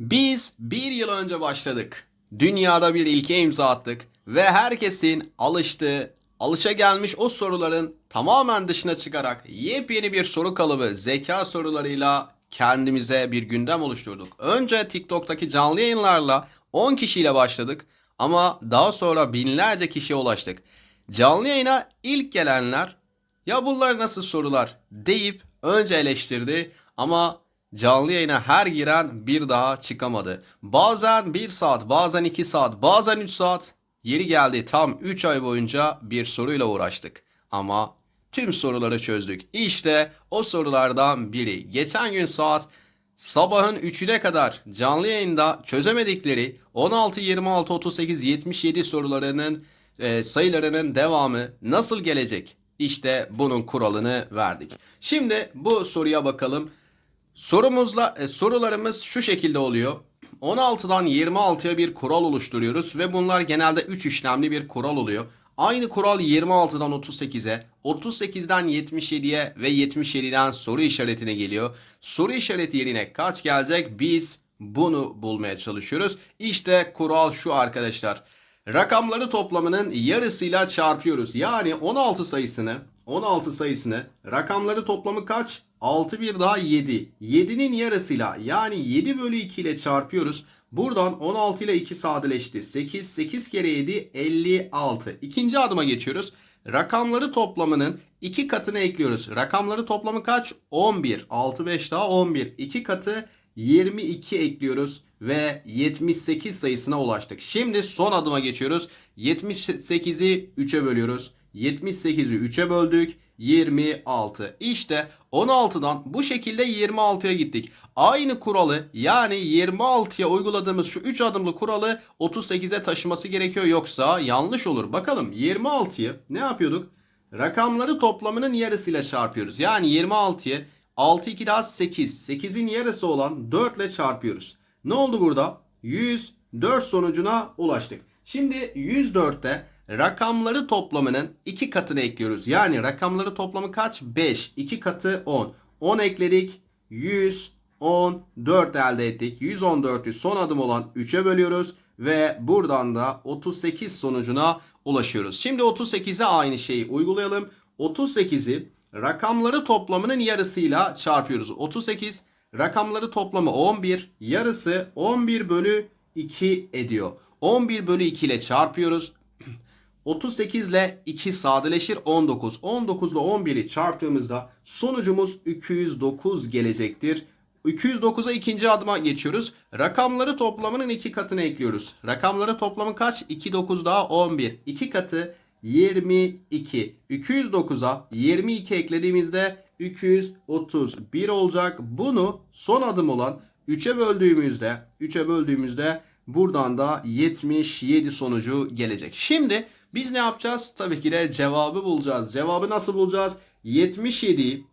Biz bir yıl önce başladık. Dünyada bir ilke imza attık ve herkesin alıştığı, alışa gelmiş o soruların tamamen dışına çıkarak yepyeni bir soru kalıbı zeka sorularıyla kendimize bir gündem oluşturduk. Önce TikTok'taki canlı yayınlarla 10 kişiyle başladık ama daha sonra binlerce kişiye ulaştık. Canlı yayına ilk gelenler ya bunlar nasıl sorular deyip önce eleştirdi ama canlı yayına her giren bir daha çıkamadı. Bazen 1 saat, bazen 2 saat, bazen 3 saat yeri geldi tam 3 ay boyunca bir soruyla uğraştık. Ama tüm soruları çözdük. İşte o sorulardan biri. Geçen gün saat Sabahın 3'üne kadar canlı yayında çözemedikleri 16, 26, 38, 77 sorularının e, sayılarının devamı nasıl gelecek? İşte bunun kuralını verdik. Şimdi bu soruya bakalım. Sorumuzla e, sorularımız şu şekilde oluyor. 16'dan 26'ya bir kural oluşturuyoruz ve bunlar genelde 3 işlemli bir kural oluyor. Aynı kural 26'dan 38'e, 38'den 77'ye ve 77'den soru işaretine geliyor. Soru işareti yerine kaç gelecek? Biz bunu bulmaya çalışıyoruz. İşte kural şu arkadaşlar. Rakamları toplamının yarısıyla çarpıyoruz. Yani 16 sayısını 16 sayısını rakamları toplamı kaç? 6 bir daha 7. 7'nin yarısıyla yani 7 bölü 2 ile çarpıyoruz. Buradan 16 ile 2 sadeleşti. 8, 8 kere 7, 56. İkinci adıma geçiyoruz. Rakamları toplamının 2 katını ekliyoruz. Rakamları toplamı kaç? 11. 6, 5 daha 11. 2 katı 22 ekliyoruz ve 78 sayısına ulaştık. Şimdi son adıma geçiyoruz. 78'i 3'e bölüyoruz. 78'i 3'e böldük. 26. İşte 16'dan bu şekilde 26'ya gittik. Aynı kuralı yani 26'ya uyguladığımız şu 3 adımlı kuralı 38'e taşıması gerekiyor yoksa yanlış olur. Bakalım 26'yı ne yapıyorduk? Rakamları toplamının yarısıyla çarpıyoruz. Yani 26'yı 6 2 daha 8. 8'in yarısı olan 4 ile çarpıyoruz. Ne oldu burada? 104 sonucuna ulaştık. Şimdi 104'te rakamları toplamının 2 katını ekliyoruz. Yani rakamları toplamı kaç? 5. 2 katı 10. 10 ekledik. 114 elde ettik. 114'ü son adım olan 3'e bölüyoruz. Ve buradan da 38 sonucuna ulaşıyoruz. Şimdi 38'e aynı şeyi uygulayalım. 38'i rakamları toplamının yarısıyla çarpıyoruz. 38 rakamları toplamı 11. Yarısı 11 bölü 2 ediyor. 11 bölü 2 ile çarpıyoruz. 38 ile 2 sadeleşir 19. 19 ile 11'i çarptığımızda sonucumuz 209 gelecektir. 209'a ikinci adıma geçiyoruz. Rakamları toplamının iki katını ekliyoruz. Rakamları toplamı kaç? 2 9 daha 11. 2 katı 22. 209'a 22 eklediğimizde 231 olacak. Bunu son adım olan 3'e böldüğümüzde 3'e böldüğümüzde buradan da 77 sonucu gelecek. Şimdi biz ne yapacağız? Tabii ki de cevabı bulacağız. Cevabı nasıl bulacağız? 77'yi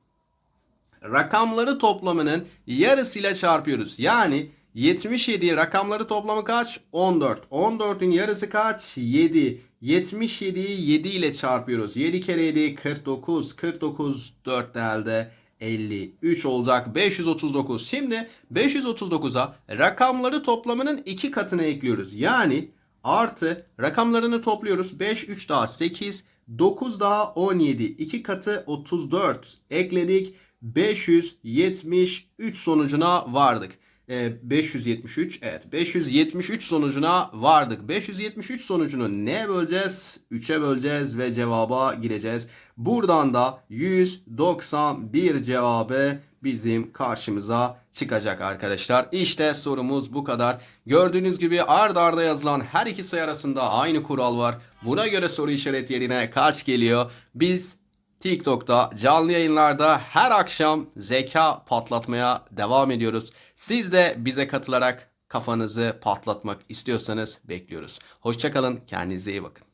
rakamları toplamının yarısıyla çarpıyoruz. Yani 77 rakamları toplamı kaç? 14. 14'ün yarısı kaç? 7. 77'yi 7 ile çarpıyoruz. 7 kere 7 49. 49 4 elde 53 olacak. 539. Şimdi 539'a rakamları toplamının 2 katını ekliyoruz. Yani artı rakamlarını topluyoruz. 5 3 daha 8 9 daha 17. 2 katı 34 ekledik. 573 sonucuna vardık. Ee, 573 evet 573 sonucuna vardık. 573 sonucunu neye böleceğiz? 3'e böleceğiz ve cevaba gireceğiz. Buradan da 191 cevabı bizim karşımıza çıkacak arkadaşlar. İşte sorumuz bu kadar. Gördüğünüz gibi ard arda yazılan her iki sayı arasında aynı kural var. Buna göre soru işaret yerine kaç geliyor? Biz TikTok'ta canlı yayınlarda her akşam zeka patlatmaya devam ediyoruz. Siz de bize katılarak kafanızı patlatmak istiyorsanız bekliyoruz. Hoşçakalın, kendinize iyi bakın.